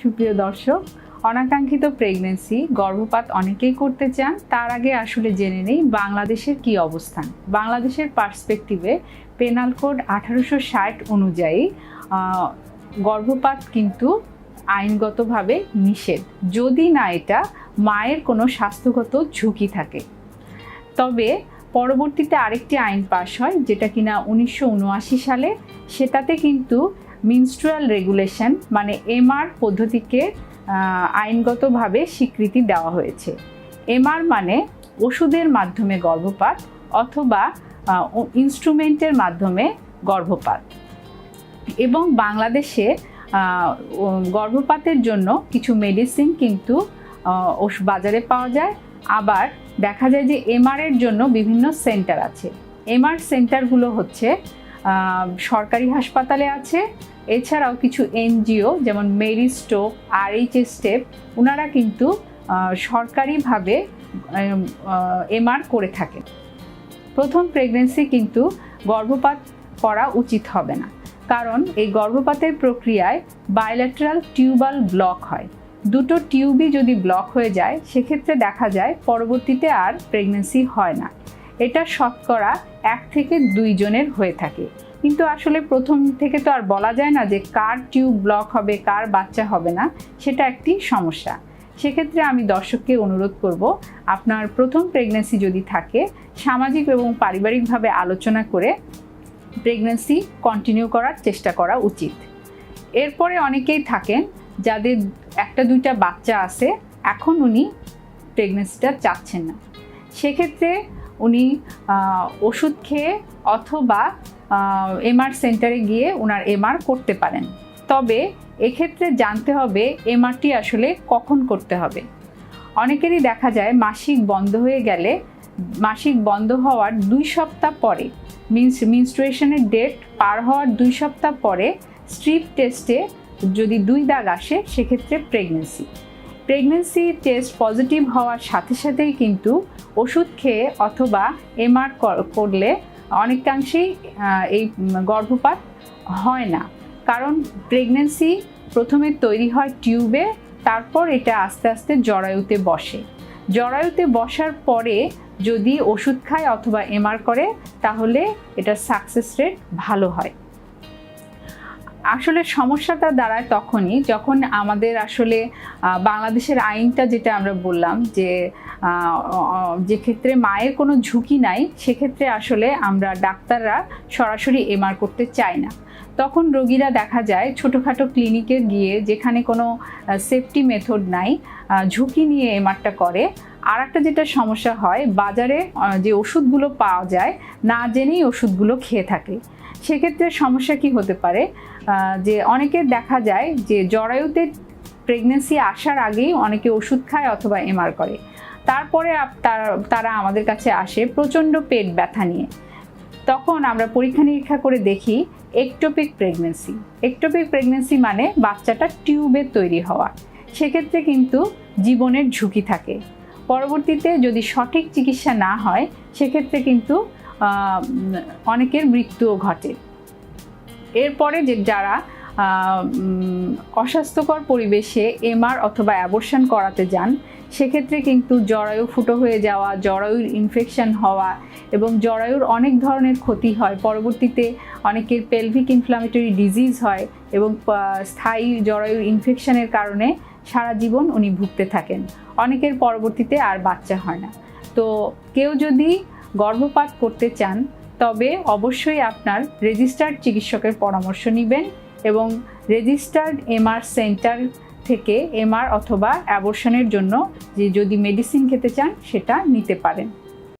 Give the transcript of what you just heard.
সুপ্রিয় দর্শক, অনাকাঙ্ক্ষিত প্রেগনেন্সি গর্ভপাত অনেকেই করতে চান, তার আগে আসলে জেনে নেই বাংলাদেশের কি অবস্থান। বাংলাদেশের পার্সপেক্টিভে পেনাল কোড আঠারোশো ষাট অনুযায়ী গর্ভপাত কিন্তু আইনগতভাবে নিষেধ। যদি না এটা, মায়ের কোনো স্বাস্থ্যগত ঝুঁকি থাকে। তবে পরবর্তীতে আরেকটি আইন পাশ হয়, যেটা কিনা উনিশশো উনআশি সালে, সেটাতে কিন্তু মিনস্ট্রুয়াল রেগুলেশন মানে এমআর পদ্ধতিকে আইনগতভাবে স্বীকৃতি দেওয়া হয়েছে। এমআর মানে ওষুধের মাধ্যমে গর্ভপাত অথবা ইনস্ট্রুমেন্টের মাধ্যমে গর্ভপাত। এবং বাংলাদেশে গর্ভপাতের জন্য কিছু মেডিসিন কিন্তু বাজারে পাওয়া যায়। আবার দেখা যায় যে এমআর এর জন্য বিভিন্ন সেন্টার আছে। এমআর সেন্টারগুলো হচ্ছে সরকারি হাসপাতালে আছে। এছাড়াও কিছু এনজিও, যেমন মেরি স্টোক আর এইচ স্টেপ ওনারা কিন্তু সরকারিভাবে এমআর করে থাকে প্রথম প্রেগনেন্সি কিন্তু গর্ভপাত করা উচিত হবে না। কারণ এই গর্ভপাতের প্রক্রিয়ায় বায়োল্যাটারাল টিউবাল ব্লক হয়। দুটো টিউবই যদি ব্লক হয়ে যায়, সেক্ষেত্রে দেখা যায় পরবর্তীতে আর প্রেগনেন্সি হয় না। এটা শতকরা এক থেকে দুইজনের হয়ে থাকে। কিন্তু আসলে প্রথম থেকে তো আর বলা যায় না যে কার টিউব ব্লক হবে, কার বাচ্চা হবে না, সেটা একটি সমস্যা। সেক্ষেত্রে আমি দর্শককে অনুরোধ করব, আপনার প্রথম প্রেগনেন্সি যদি থাকে, সামাজিক এবং পারিবারিকভাবে আলোচনা করে প্রেগনেন্সি কন্টিনিউ করার চেষ্টা করা উচিত। এরপরে অনেকেই থাকেন যাদের একটা দুইটা বাচ্চা আছে, এখন উনি প্রেগনেন্সিটা চাচ্ছেন না। সেক্ষেত্রে উনি ওষুধ খেয়ে অথবা এমআর সেন্টারে গিয়ে ওনার এমআর করতে পারেন। তবে এক্ষেত্রে জানতে হবে এমআরটি আসলে কখন করতে হবে। অনেকেরই দেখা যায় মাসিক বন্ধ হয়ে গেলে, মাসিক বন্ধ হওয়ার দুই সপ্তাহ পরে মিনস মিনস্ট্রুয়েশনের ডেট পার হওয়ার দুই সপ্তাহ পরে স্ট্রিপ টেস্টে যদি দুই দাগ আসে, সেক্ষেত্রে প্রেগনেন্সি প্রেগনেন্সি টেস্ট পজিটিভ হওয়ার সাথে সাথেই কিন্তু ওষুধ খেয়ে অথবা এমআর করলে অনেকাংশেই এই গর্ভপাত হয় না। কারণ প্রেগনেন্সি প্রথমে তৈরি হয় টিউবে তারপর এটা আস্তে আস্তে জরায়ুতে বসে। জরায়ুতে বসার পরে যদি ওষুধ খায় অথবা এমআর করে, তাহলে এটা সাকসেস রেট ভালো হয়। আসলে সমস্যাটা দাঁড়ায় তখনই যখন আমাদের আসলে বাংলাদেশের আইনটা যেটা আমরা বললাম যে যে ক্ষেত্রে মায়ের কোনো ঝুঁকি নাই, সেক্ষেত্রে আসলে আমরা ডাক্তাররা সরাসরি এমআর করতে চাই না। তখন রোগীরা দেখা যায় ছোটোখাটো ক্লিনিকে গিয়ে যেখানে কোনো সেফটি মেথড নাই ঝুঁকি নিয়ে এমআরটা করে। আর একটা যেটা সমস্যা হয়, বাজারে যে ওষুধগুলো পাওয়া যায়, না জেনেই ওষুধগুলো খেয়ে থাকে। সেক্ষেত্রে সমস্যা কি হতে পারে? যে অনেকের দেখা যায় যে জরায়ুতে প্রেগনেন্সি আসার আগেই অনেকে ওষুধ খায় অথবা এমআর করে। তারপরে তারা আমাদের কাছে আসে প্রচণ্ড পেট ব্যথা নিয়ে। তখন আমরা পরীক্ষা নিরীক্ষা করে দেখি একটোপিক প্রেগনেন্সি একটোপিক প্রেগনেন্সি মানে বাচ্চাটা টিউবে তৈরি হওয়া। সেক্ষেত্রে কিন্তু জীবনের ঝুঁকি থাকে। পরবর্তীতে যদি সঠিক চিকিৎসা না হয় সেক্ষেত্রে কিন্তু অনেকের মৃত্যুও ঘটে। এরপরে যে যারা অস্বাস্থ্যকর পরিবেশে এমআর অথবা অ্যাবর্শন করাতে যান, সেক্ষেত্রে কিন্তু জরায়ু ফুটো হয়ে যাওয়া, জরায়ুর ইনফেকশন হওয়া এবং জরায়ুর অনেক ধরনের ক্ষতি হয়। পরবর্তীতে অনেকের পেলভিক ইনফ্লামেটরি ডিজিজ হয় এবং স্থায়ী জরায়ুর ইনফেকশনের কারণে সারা জীবন উনি ভুগতে থাকেন। অনেকের পরবর্তীতে আর বাচ্চা হয় না। তো কেউ যদি গর্ভপাত করতে চান, তবে অবশ্যই আপনার রেজিস্টার্ড চিকিৎসকের পরামর্শ নেবেন। এবং রেজিস্টার্ড এমআর সেন্টার থেকে এমআর অথবা অ্যাবর্শনের জন্য যে যদি মেডিসিন খেতে চান, সেটা নিতে পারেন।